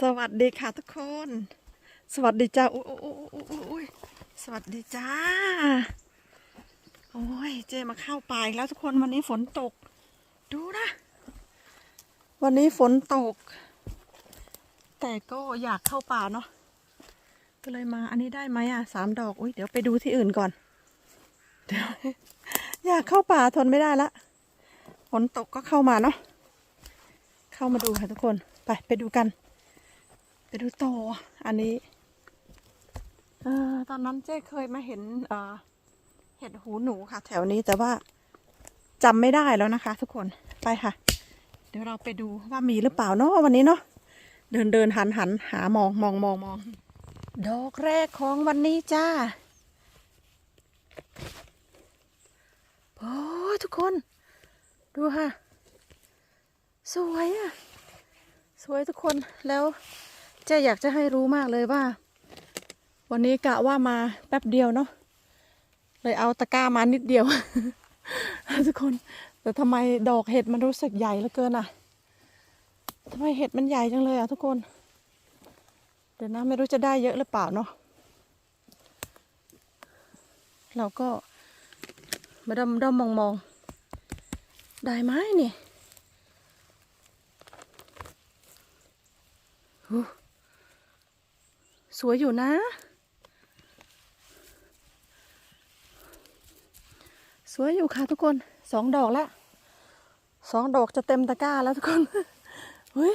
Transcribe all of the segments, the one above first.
สวัสดีค่ะทุกคน สวัสดีจ้าอุ้ยอุ้ยอุ้ยสวัสดีจ้า โอ้ยเจมาเข้าป่าแล้วทุกคนวันนี้ฝนตก ดูนะ วันนี้ฝนตก แต่ก็อยากเข้าป่าเนาะก็เลยมาอันนี้ได้ไหมอะสามดอกอุ้ยเดี๋ยวไปดูที่อื่นก่อนเดี๋ยวอยากเข้าป่าทนไม่ได้ละฝนตกก็เข้ามาเนาะเข้ามาดูค่ะทุกคนไปไปดูกัน ไปดูต่ออันนี้เออตอนนั้นเจ๊เคยมาเห็นเอ่อเห็ดหูหนูค่ะ แถวนี้แต่ว่าจำไม่ได้แล้วนะคะ ทุกคนไปค่ะ เดี๋ยวเราไปดูว่ามีหรือเปล่าเนาะวันนี้เนาะเดินเดินหันหันหามองมองมองมองดอกแรกของวันนี้จ้าโอ้ทุกคน ดูค่ะ สวยอะสวยทุกคนแล้ว จ๊อยากจะให้รู้มากเลยว่า วันนี้กะว่ามาแป๊บเดียวเนาะเลยเอาตะกร้ามานิดเดียว ทุกคน แต่ทำไมดอกเห็ดมันรู้สึกใหญ่เหลือเกินอะทำไมเห็ดมันใหญ่จังเลยอะทุกคน เดี๋ยวนะไม่รู้จะได้เยอะหรือเปล่าเนาะเราก็มาดมดมมองมองๆได้ไหมนี่ สวยอยู่นะ สวยอยู่ค่ะทุกคนสองดอกละสองดอกจะเต็มตะกร้าแล้วทุกคนเฮ้ย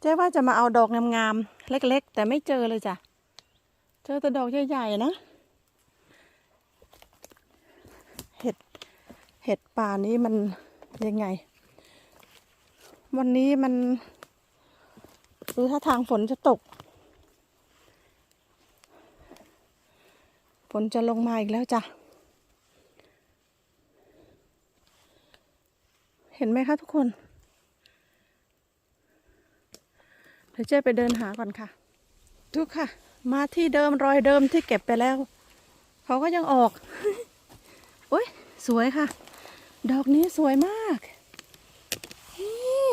เจ๊ว่าจะมาเอาดอกงามๆเล็กๆ แต่ไม่เจอเลยจ้ะเจอแต่ดอกใหญ่ๆนะเห็ดเห็ดป่านี้มันยังไง วันนี้มันดูถ้าทางฝนจะตก นจะลงมาอีกแล้วจ้ะ เห็นไหมคะทุกคน เดี๋ยวเจ๊ไปเดินหาก่อนค่ะ ทุกค่ะ มาที่เดิมรอยเดิมที่เก็บไปแล้ว เขาก็ยังออกโอ้ยสวยค่ะ ดอกนี้สวยมากนี่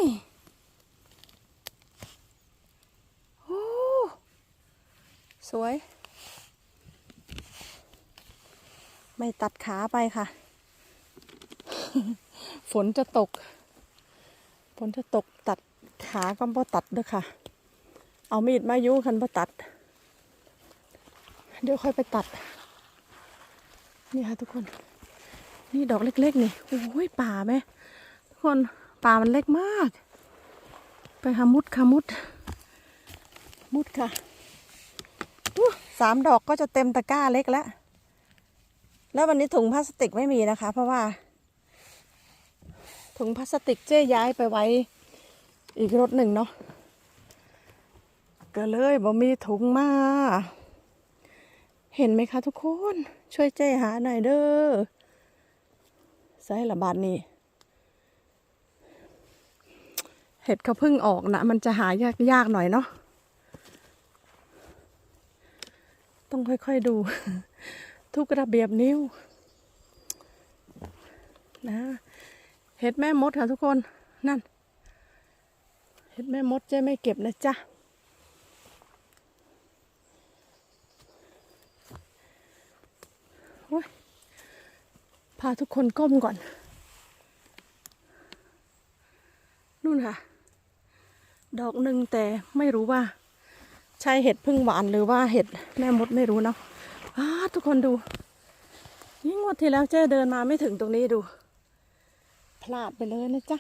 โอ้สวย ไม่ตัดขาไปค่ะ ฝนจะตก ฝนจะตกตัดขาก็บ่ตัดเด้อค่ะ เอามีดมายุคันบ่ตัด เดี๋ยวค่อยไปตัด นี่ค่ะทุกคน นี่ดอกเล็ก ๆ นี่โอ้ยป่าไหมทุกคนป่ามันเล็กมาก ไปหามุดค่ะมุด มุดค่ะสามดอกก็จะเต็มตะกร้าเล็กแล้ว แล้ววันนี้ถุงพลาสติกไม่มีนะคะ เพราะว่า ถุงพลาสติกเจ๊ย้ายไปไว้ อีกรถหนึ่งเนาะก็เลยบ่มีถุงมาเห็นไหมคะทุกคน ช่วยเจ๊หาหน่อยเด้อใส่ละบาทนี่เห็ดเขาเพิ่งออกนะ มันจะหายากยากหน่อยเนาะต้องค่อยๆดู ทุกระเบียบนิ้วนะเห็ดแม่มดค่ะทุกคนนั่น เห็ดแม่มดจ๊ไม่เก็บนะจ๊ะพาทุกคนก้มก่อน นู่นค่ะ ดอกหนึ่งแต่ไม่รู้ว่า ใช่เห็ดพึ่งหวานหรือว่าเห็ดแม่มดไม่รู้เนาะ ทุกคนดู ยิ่งงวดที่แล้วเจ๊เดินมาไม่ถึงตรงนี้ดู พลาดไปเลยนะจ๊ะ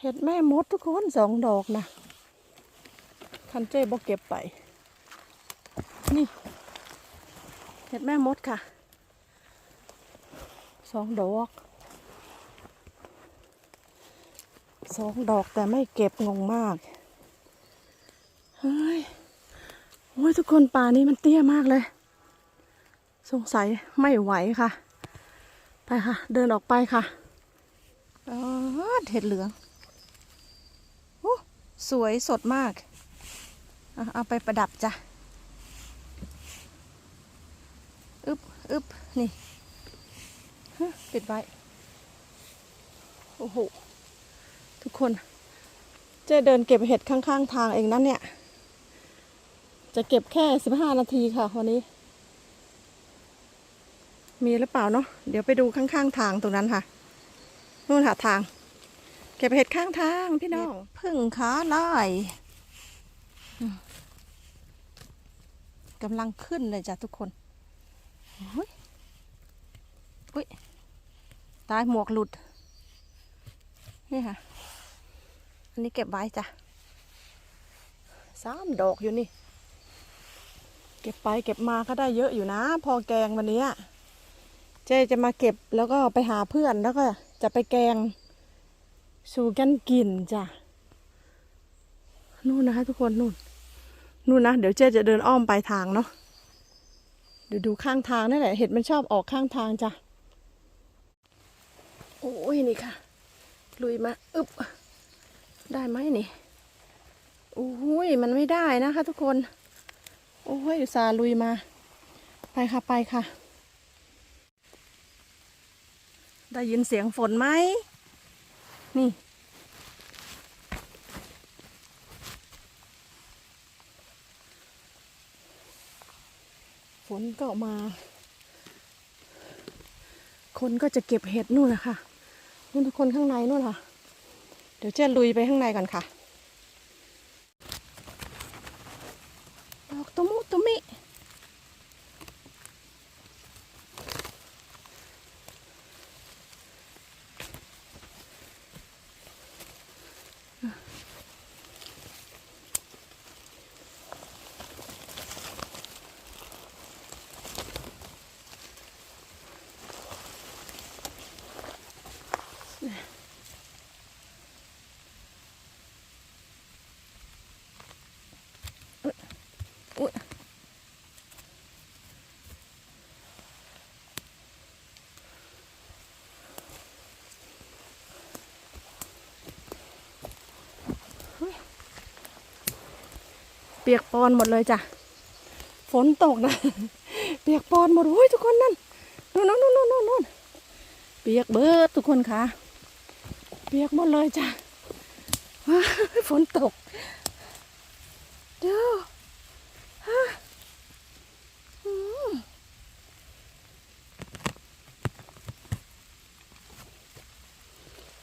เห็ดแม่มดทุกคนสองดอกนะ คันเจ๊บอกเก็บไป นี่ เห็ดแม่มดค่ะ สองดอกสองดอกแต่ไม่เก็บงงมาก เฮ้ย โอ้ยทุกคนป่านี้มันเตี้ยมากเลย สงสัยไม่ไหวค่ะ ไปค่ะ เดินออกไปค่ะเออเห็ดเหลืองโอ้สวยสดมาก เอาไปประดับจ้ะ อึบอึบนี่ปิดไว้ โอ้โห ทุกคน เจ๊เดินเก็บเห็ดข้าง ๆ ทางเองนั่นเนี่ย จะเก็บแค่สิบห้านาทีค่ะวันนี้ มีหรือเปล่าเนาะเดี๋ยวไปดูข้างๆทางตรงนั้นค่ะนู่นค่ะทาง เก็บเห็ดข้างทางพี่น้องพึ่งขาลายกำลังขึ้นเลยจ้ะทุกคนอ้ยอุ้ยตายหมวกหลุด นี่ค่ะ อันนี้เก็บไว้จ้ะสามดอกอยู่นี่ เก็บไปเก็บมาก็ได้เยอะอยู่นะ พอแกงวันนี้เจ๊จะมาเก็บแล้วก็ไปหาเพื่อนแล้วก็จะไปแกงสู่กันกินจ้ะนู่นนะคะทุกคนนู่นนู่นนะเดี๋ยวเจ๊จะเดินอ้อมไปทางเนาะเดี๋ยวดูข้างทางนั่นแหละเห็ดมันชอบออกข้างทางจ้ะโอ้ยนี่ค่ะ ลุยมาอึบได้ไหมนี่โอ้ยมันไม่ได้นะคะทุกคน โอ้ยอุตส่าห์ลุยมา ไปค่ะไปค่ะ ได้ยินเสียงฝนไหม นี่ ฝนก็มา คนก็จะเก็บเห็ดนู่นนะคะนู่นทุกคนข้างในนู่นค่ะ เดี๋ยวเจ๊ลุยไปข้างในก่อนค่ะ ดอกตะมุตะมิ อุ๊ยเฮ้ยเปียกปอนหมดเลยจ้ะ ฝนตกนะ เปียกปอนหมดโอ้ยทุกคนนั่นนู่นนู่นนู่นนู่นนู่นเปียกเบิดทุกคนค่ะ เปียกหมดเลยจ้ะฝนตก เดี๋ยวฮะอืม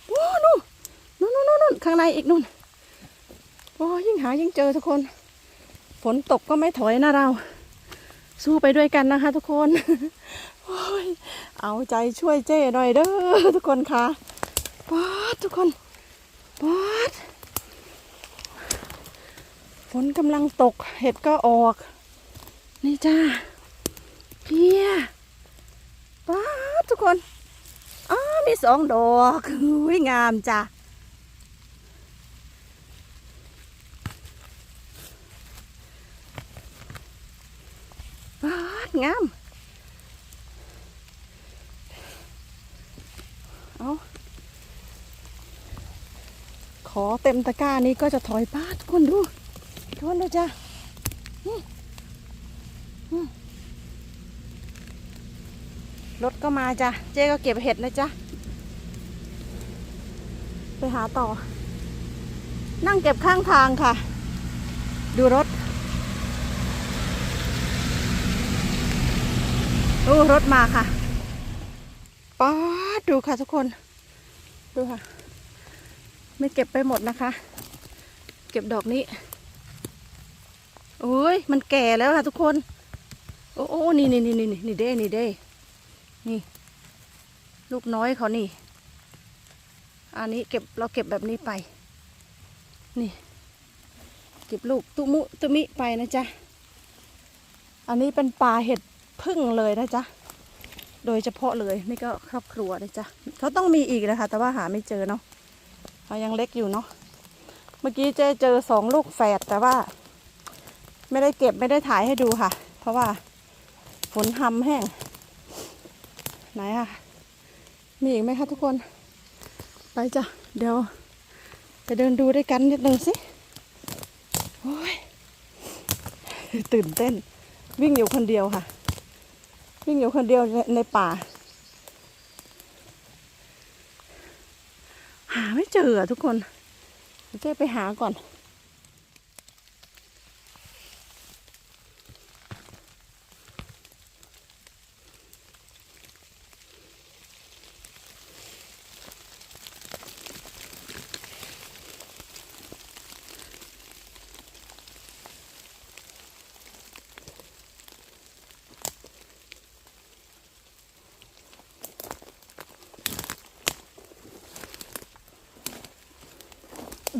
โอ้นู่นนู่นนู่นนู่นข้างในอีกนู่น โอ้ยิ่งหายิ่งเจอทุกคน ฝนตกก็ไม่ถอยนะเรา สู้ไปด้วยกันนะคะทุกคนอเอาใจช่วยเจ้หน่อยเด้อทุกคนค่ะป๊าดทุกคนป๊าดฝนกำลังตกเห็ดก็ออก นี่จ้าเพียป้าดทุกคนอ๋อมีสองดอกอุ้ยงามจ้าด งาม เอาขอเต็มตะกร้านี้ก็จะถอยป้าทุกคนดูทุกคนดูจ้ะรถก็มาจ้ะ เจ๊ก็เก็บเห็ดนะจ๊ะ ไปหาต่อ นั่งเก็บข้างทางค่ะ ดูรถ โอ้รถมาค่ะป๊าดดูค่ะทุกคน ดูค่ะ ไม่เก็บไปหมดนะคะ เก็บดอกนี้โอ้ยมันแก่แล้วค่ะทุกคน โอ้โอ้นี่นี่นี่นี่นี่เด้นี่เด้นี่ ลูกน้อยเขานี่ อันนี้เก็บเราเก็บแบบนี้ไป นี่ เก็บลูกตุมุตุมิไปนะจ๊ะ อันนี้เป็นปลาเห็ด พึ่งเลยนะจ๊ะ โดยเฉพาะเลยนี่ก็ครอบครัวเลยจ้ะเขาต้องมีอีกนะคะ แต่ว่าหาไม่เจอเนาะเขายังเล็กอยู่เนาะ เมื่อกี้เจ๊เจอสองลูกแฝดแต่ว่า ไม่ได้เก็บไม่ได้ถ่ายให้ดูค่ะ เพราะว่าฝนทำแห้ง ไหนอะมีอีกไหมคะทุกคน ไปจ้ะ เดี๋ยวไปเดินดูด้วยกันนิดนึงสิโอ้ยตื่นเต้นวิ่งอยู่คนเดียวค่ะ วิ่งอยู่คนเดียวในในป่า หาไม่เจอทุกคนเดี๋ยวเจ๊ไปหาก่อน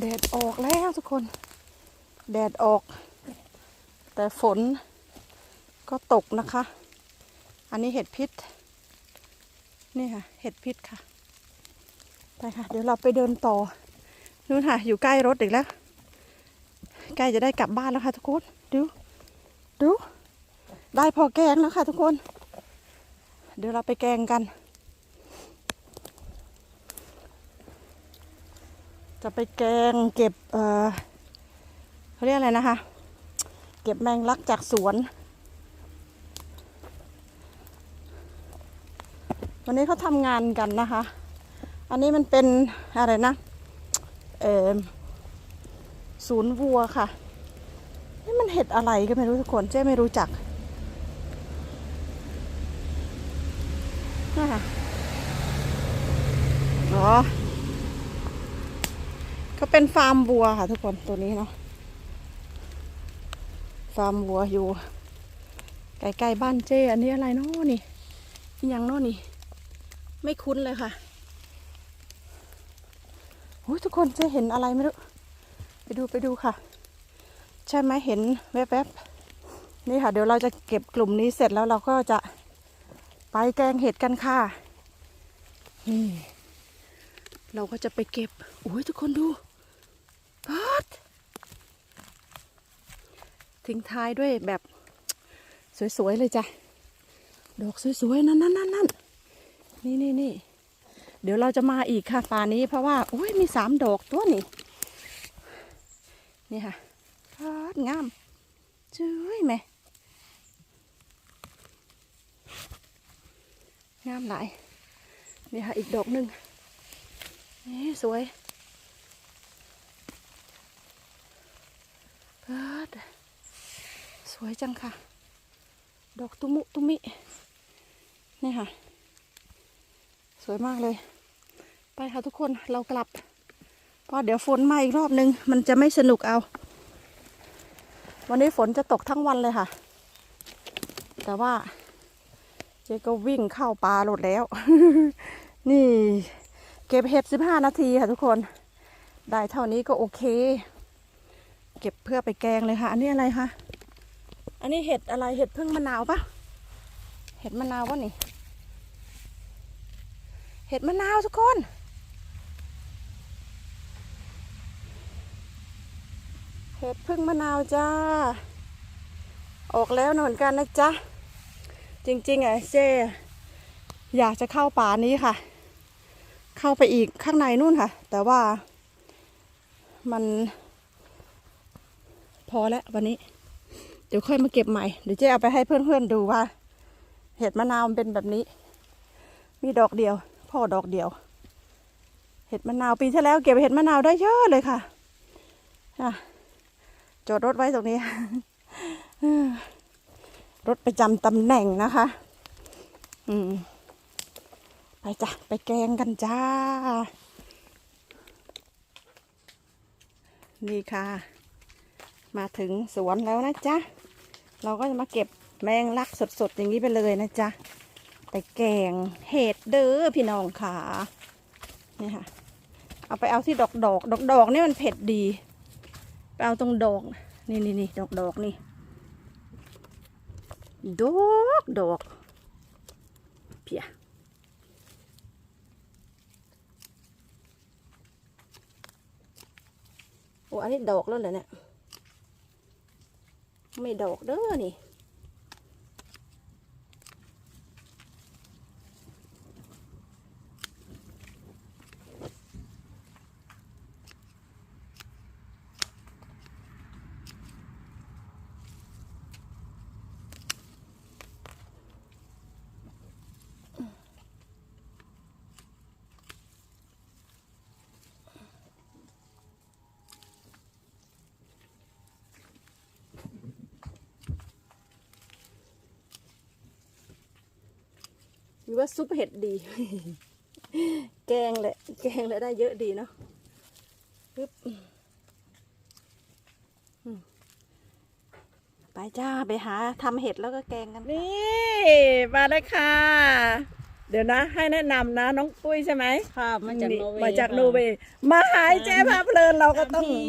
แดดออกแล้วทุกคน แดดออก แต่ฝนก็ตกนะคะ อันนี้เห็ดพิษ นี่ค่ะ เห็ดพิษค่ะ ไปค่ะ เดี๋ยวเราไปเดินต่อ นู่นค่ะ อยู่ใกล้รถอีกแล้ว ใกล้จะได้กลับบ้านแล้วค่ะทุกคน ดู ดู ได้พอแกงแล้วค่ะทุกคน เดี๋ยวเราไปแกงกัน จะไปแกงเก็บเออเขาเรียกอะไรนะคะ เก็บแมงลักจากสวน วันนี้เขาทำงานกันนะคะ อันนี้มันเป็นอะไรนะเออศูนย์วัวค่ะนี่มันเห็ดอะไรก็ไม่รู้ทุกคนเจ๊ไม่รู้จักนี่ค่ะอ๋อ เป็นฟาร์มวัวค่ะทุกคนตัวนี้เนาะฟาร์มวัวอยู่ใกล้ๆบ้านเจ้อันนี้อะไรเนาะนี่ยังเนาะนี่ ไม่คุ้นเลยค่ะโอ้ยทุกคนเจะเห็นอะไรไม่รู้ไปดูไปดูค่ะ ใช่ไหมเห็นแวบๆนี่ค่ะ เดี๋ยวเราจะเก็บกลุ่มนี้เสร็จแล้วเราก็จะไปแกงเห็ดกันค่ะนี่เราก็จะไปเก็บโอ้ยทุกคนดู ปัดทิ้งท้ายด้วยแบบสวยๆเลยจ้ะ ดอกสวยๆ นั่นนั่นนั่นนั่นนี่นี่นี่เดี๋ยวเราจะมาอีกค่ะป่านี้เพราะว่าอุ้ยมีสามดอกตัวนี่ นี่ค่ะปัดงามเจ้ยแม่งามหลาย นี่ค่ะอีกดอกหนึ่งนี่สวย เปิดสวยจังค่ะ ดอกตุมุตุมิ นี่ค่ะ สวยมากเลย ไปค่ะทุกคนเรากลับ เพราะเดี๋ยวฝนมาอีกรอบนึง มันจะไม่สนุกเอา วันนี้ฝนจะตกทั้งวันเลยค่ะ แต่ว่า เจ๊ก็วิ่งเข้าป่าหลดแล้ว นี่ เก็บเห็ดสิบห้านาทีค่ะทุกคน ได้เท่านี้ก็โอเค เก็บเพื่อไปแกงเลยค่ะ อันนี้อะไรคะ อันนี้เห็ดอะไรเห็ดพึ่งมะนาวปะเห็ดมะนาววะนี่ เห็ดมะนาวทุกคน เห็ดพึ่งมะนาวจ้า ออกแล้วเหมือนกันนะจ๊ะ จริงๆอะเจอยากจะเข้าป่านี้ค่ะ เข้าไปอีกข้างในนู่นค่ะ แต่ว่ามัน อแล้ววันนี้ เดี๋ยวค่อยมาเก็บใหม่ เดี๋ยวเจ๊เอาไปให้เพื่อนๆดูว่า เห็ดมะนาวมันเป็นแบบนี้ มีดอกเดียว พ่อดอกเดียว เห็ดมะนาวปีที่แล้วเก็บเห็ดมะนาวได้เยอะเลยค่ะอะจอดรถไว้ตรงนี้ รถประจำตำแหน่งนะคะ อืม ไปจ้ะ ไปแกงกันจ้า นี่ค่ะ มาถึงสวนแล้วนะจ๊ะ เราก็จะมาเก็บแมงลักสดๆ อย่างนี้ไปเลยนะจ๊ะไปแกงเห็ดเด้อพี่น้องค่ะนี่ค่ะ เอาไปเอาที่ดอกดอกดอกดอกนี่มันเผ็ดดี ไปเอาตรงดอก นี่นี่นี่ดอกดอกนี่ ดอกดอกเพียโอ้อันนี้ดอกแล้วเหรอเนี่ย ไม่ดอกเด้อนี่ อว่าซุปเห็ดดี แกงแหละ แกงแหละได้เยอะดีเนาะปึ๊บอืมไปจ้าไปหาทำเห็ดแล้วก็แกงกัน นี่มาแล้วค่ะ เดี๋ยวนะให้แนะนำนะน้องปุ้ยใช่ไหมค่ะมาจากโนเวย์มาจากค่ะโนเวย์มาหายเจ๊พาเพลินเราก็ต้องตามที่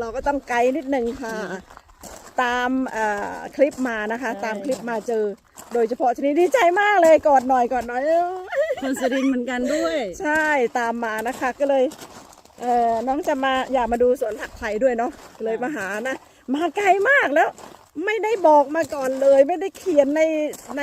เราก็ต้องไกด์นิดนึงค่ะ ตามเอ่อคลิปมานะคะใช่ตามคลิปมาเจอ โดยเฉพาะชนิดดีใจมากเลยกอดหน่อยกอดหน่อยคนสุรินทร์เหมือนกันด้วย ใช่ตามมานะคะก็เลยเอ่อน้องจะมาอยากมาดูสวนผักไผ่ด้วยเนาะเลยมาหานะ มาไกลมากแล้ว ไม่ได้บอกมาก่อนเลย ไม่ได้เขียนในใน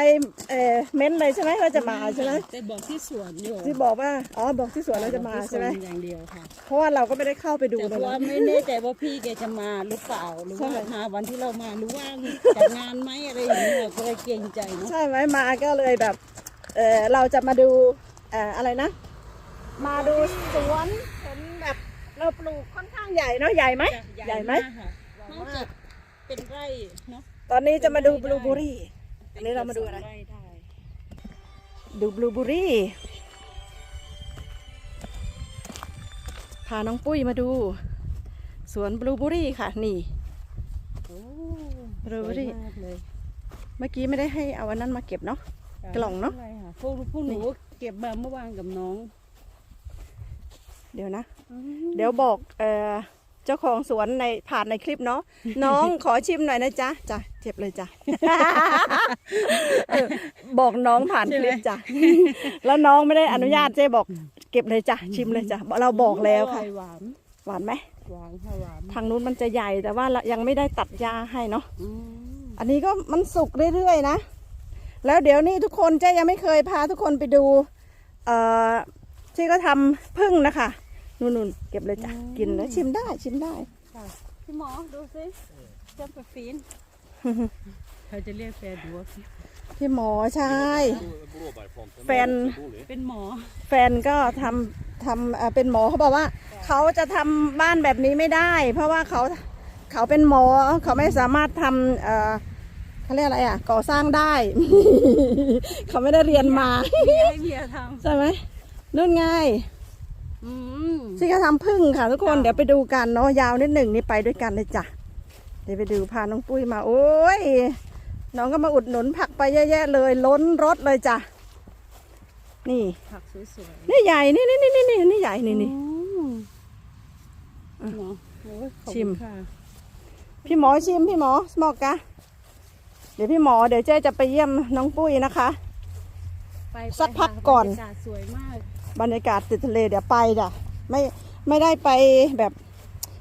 เอ่อเม้นต์เลยใช่ไหมว่าจะมาใช่ไหมแต่บอกที่สวนอยู่ที่บอกว่าอ๋อบอกที่สวนแล้วจะมาบอกที่ใช่ไหมสวนอย่างเดียวค่ะ เพราะว่าเราก็ไม่ได้เข้าไปดูแต่เลยเพราะว่านะ ไม่แน่ใจว่าพี่แกจะมาหรือเปล่าหรือว่าใช่หาวันที่เรามาหรือว่างจัดงานไหมอะไรอย่างเงี้ยก็เลยเกรงใจเนาะใช่ไหมมาก็เลยแบบเออเราจะมาดูเอ่ออะไรนะ มาดูสวนเห็นแบบเราปลูกค่อนข้างใหญ่เนาะใหญ่ไหมจะใหญ่ไหมากค่ะน่าจะ เป็นไร่เนาะตอนนี้จะมาดูบได้ลูเบอรี่ อันนี้เรามาดูอะไรป็นไได้ดูบลูเบอรี่ พาน้องปุ้ยมาดู สวนบลูเบอรี่ค่ะ นี่ โอ้บลูเบอรี่ สวยมากเลยเมื่อกี้ไม่ได้ให้เอาอันนั้นมาเก็บเนาะ กล่องเนอะ ไม่ป็ไรค่พวกพวกหนูเก็บมาเมื่อวานกับน้องเดี๋ยวนะ เดี๋ยวบอกเอ่อ เจ้าของสวนในผ่านในคลิปเนาะน้องขอชิมหน่อยนะจ๊ะจ้ะเจ็บเลยจ้ะเออบอกน้องผ่านคลิปจ้ะแล้วน้องไม่ได้อนุญาตเจ๊บอก เก็บเลยจ้ะชิมเลยจ้ะเราบอกแล้วค่ะอร่อยหวานหวานไหมหวานค่ะหวานทางนู้นมันจะใหญ่แต่ว่าเรายังไม่ได้ตัดหญ้าให้เนาะอืมอันนี้ก็มันสุกเรื่อยๆนะแล้วเดี๋ยวนี้ทุกคนเจ๊ยังไม่เคยพาทุกคนไปดู เอ่อที่ก็ทำพึ่งนะคะ นู่นๆเก็บเลยจ้ะกินแล้วชิมได้ชิมได้ค่ะพี่หมอดูสิเจ้าปะฟีนเขาจะเรียกแฟนดูว่าพี่หมอใช่ Blåbærplanten Fan. er også dårlig. เป็นหมอ แฟนก็ทำทำเอ่อเป็นหมอเขาบอกว่า เขาจะทำบ้านแบบนี้ไม่ได้ เพราะว่าเขาเขาเป็นหมอเขาไม่สามารถทำเอ่อเขาเรียกอะไรอะ ก่อสร้างได้ เขาไม่ได้เรียนมาเมียให้เมียทใช่ไหมนู่นไงำอื มที่เขาทำพึ่งค่ะทุกคนจ้ะเดี๋ยวไปดูกันเนาะยาวนิดหนึ่งนี่ไปด้วยกันเลยจ้ะเดี๋ยวไปดูพาน้องปุ้ยมา โอ้ยน้องก็มาอุดหนุนผักไปเยอะแยะเลย ล้นรถเลยจ้ะนี่ผักสวยนี่ใหญ่นี่นี่นี่นี่นี่นี่ใหญ่ๆนี่นี่อืมหมอโอ้ยขอบคุณชิมค่ะพี่หมอชิมพี่หมอสมอกกะเดี๋ยวพี่หมอเดี๋ยวเจ๊จะไปเยี่ยมน้องปุ้ยนะคะไปสักไปพักหาก่อนบรรยากาศสวยมาก บรรยากาศติดทะเลเดี๋ยวไปจ้ะ ไม่ไม่ได้ไปแบบ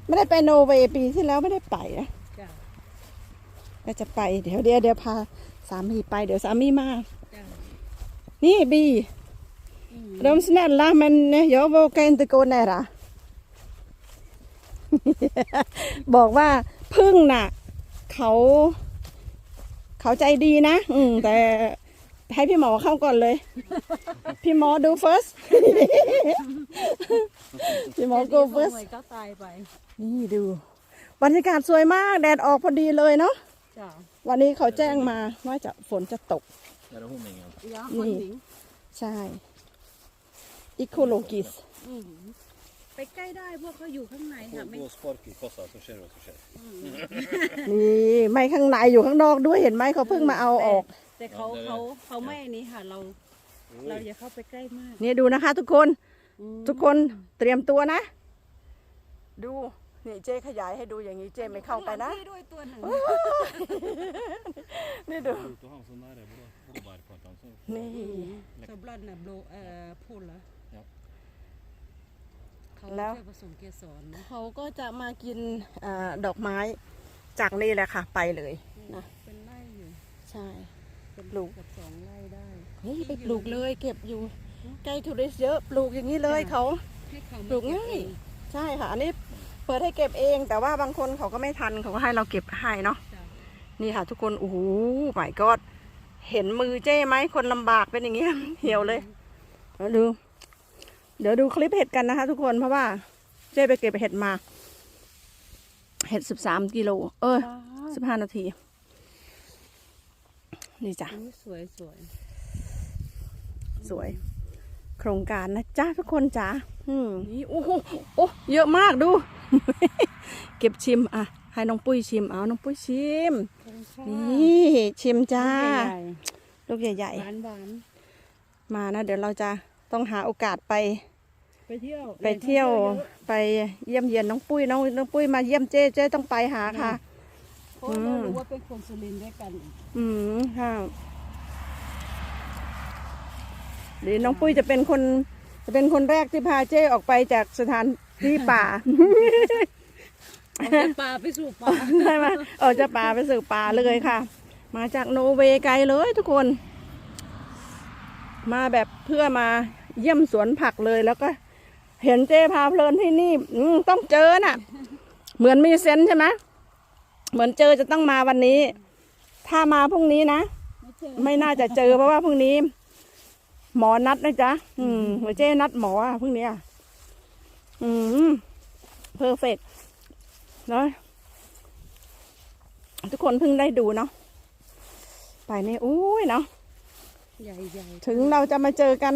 ไม่ได้ไปโนเวย์ปีที่แล้วไม่ได้ไปนะจ้ะก็จะไปเดี๋ยวเดี๋ยวเดี๋ยวพาสามีไปเดี๋ยวสามีมาจ้ะนี่บีอืม de snälla men jag vågar inte gå nära บอกว่าพึ่งน่ะ เขาเขาใจดีนะ อืม แต่ให้พี่หมอเข้าก่อนเลย พี่หมอดู first พี่หมอ go แค่นี้ first หน่วยก็ตายไป นี่ดู บรรยากาศสวยมาก แดดออกพอดีเลยเนาะจ้ะวันนี้เขาแจ้งมาว่าจะฝนจะตก Där är honungen. ยานี่คนหญิงใช่ ecologiskt อืมไปใกล้ได้พวกเขาอยู่ข้างในค่ะ Gå ไม่ gå och sparka i kassa så ser du vad som sker. นี่ไม่ข้างในอยู่ข้างนอกด้วยเห็นไหมเขาเพิ่งมาเอาออก แต่เขาเขาเขาไม่อันนี้ค่ะ เรา เราอย่าเข้าไปใกล้มาก นี่ดูนะคะทุกคนอืม ทุกคนเตรียมตัวนะ ดูนี่เจ๊ขยายให้ดูอย่างนี้เจ๊ไม่เข้าไปนะพี่ด้วยตัวหนึ่งนี่ดู Ut och ha en sån där blå- blåbärplantan. Så นี่สำหรับนะโบเอ่อพูดแล้วครับเขาแล้วจะผสมเกสรนะเขาก็จะมากินอาดอกไม้จากนี่แหละค่ะ ไปเลยนะเป็นไร่อยู่ใช่เป็นปลูกกับสองไร่ได้นี่ไปปลูกเลยเก็บอยู่ ใกล้ทูริสต์เยอะปลูกอย่างนี้เลยเขาให้เขาปลูกง่ายใช่ค่ะ อันนี้เปิดให้เก็บเอง แต่ว่าบางคนเขาก็ไม่ทันเขาก็ให้เราเก็บให้เนาะจ้ะนี่ค่ะ ทุกคนโอ้โหหมายก็เห็นมือเจ้ไหมคนลำบากเป็นอย่างเงี้ยเหี่ยวเลยเดี๋ยวดู เดี๋ยวดูคลิปเห็ดกันนะคะ ทุกคนเพราะว่า เจ้ไปเก็บเห็ดมา เห็ดสิบสามกิโลเออสิบห้านาที นี่จ้ะอันนี้สวยสวยสวย โครงการนะจ๊ะทุกคนจ๋าอืมนี่โอ้โหโอ้เยอะมากดู เก็บชิมอะให้น้องปุ้ยชิมเอาน้องปุ้ยชิม นี่ชิมจ้า ลูกใหญ่หวานหวานๆมานะ เดี๋ยวเราจะต้องหาโอกาสไปๆไปเที่ยว ไปเที่ยวไปเยี่ยมเยียนน้องปุ้ยน้องน้องปุ้ยมาเยี่ยมเจ๊เจ๊ต้องไปหาค่ะเพราะเรารู้ว่าเป็นคนสุรินทร์ด้วยกัน อืมค่ะ เดี๋ยวน้องปุ้ยจะเป็นคนจะเป็นคนแรกที่พาเจ้ออกไปจากสถานที่ป่าเอาจากป่าไปสู่ป่าใช่ไหมออกจากป่าไปสู่ป่าเลยค่ะ มาจากโนเวย์ไกลเลยทุกคน มาแบบเพื่อมาเยี่ยมสวนผักเลยแล้วก็ เห็นเจ้พาเพลินที่นี่อืมต้องเจอน่ะ เหมือนมีเซนส์ใช่ไหมเหมือนเจอจะต้องมาวันนี้ ถ้ามาพรุ่งนี้นะ ไม่เจอไม่น่าจะเจอเพราะว่าพรุ่งนี้ หมอนัดนะจ๊ะ อืมหัวเจ้นัดหมออะพรุ่งนี้อะอืมเพอร์เฟกเนาะทุกคนเพิ่งได้ดูเนาะไปนี่อุ้ยเนาะใหญ่ใหญ่ถึงเราจะมาเจอกัน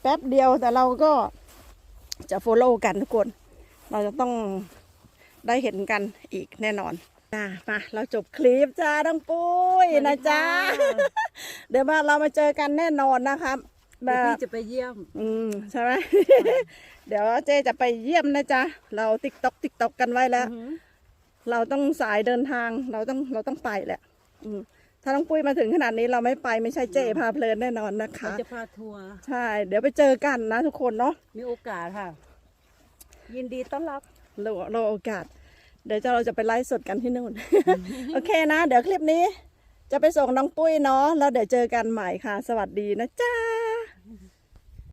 แป๊บเดียวแต่เราก็จะ follow กันทุกคน เราจะต้องได้เห็นกันอีกแน่นอน จ้ามาเราจบคลิปจ้าน้องปุ้ยนะจ๊ะเดี๋ยวมาเรามาเจอกันแน่นอนนะครับแบเดี๋ยวบพี่จะไปเยี่ยม อืมใช่ไหมเดี๋ยวเจ๊จะไปเยี่ยมนะจ๊ะ เราติ๊กตอกติ๊กตอกกันไว้แล้ว เราต้องสายเดินทาง เราต้องเราต้องไปแหละ อืมถ้าน้องปุ้ยมาถึงขนาดนี้เราไม่ไปไม่ใช่เจ๊พาเพลินแน่นอนนะคะเราจะพาทัวร์ ใช่ เดี๋ยวไปเจอกันนะทุกคนเนาะ มีโอกาสค่ะ ยินดีต้อนรับเราเราโอกาส เดี๋ยวจะเราจะไปไลฟ์สดกันที่นู่น โอเคนะ เดี๋ยวคลิปนี้ จะไปส่งน้องปุ้ยเนาะแล้วเดี๋ยวเจอกันใหม่ค่ะ สวัสดีนะจ๊ะ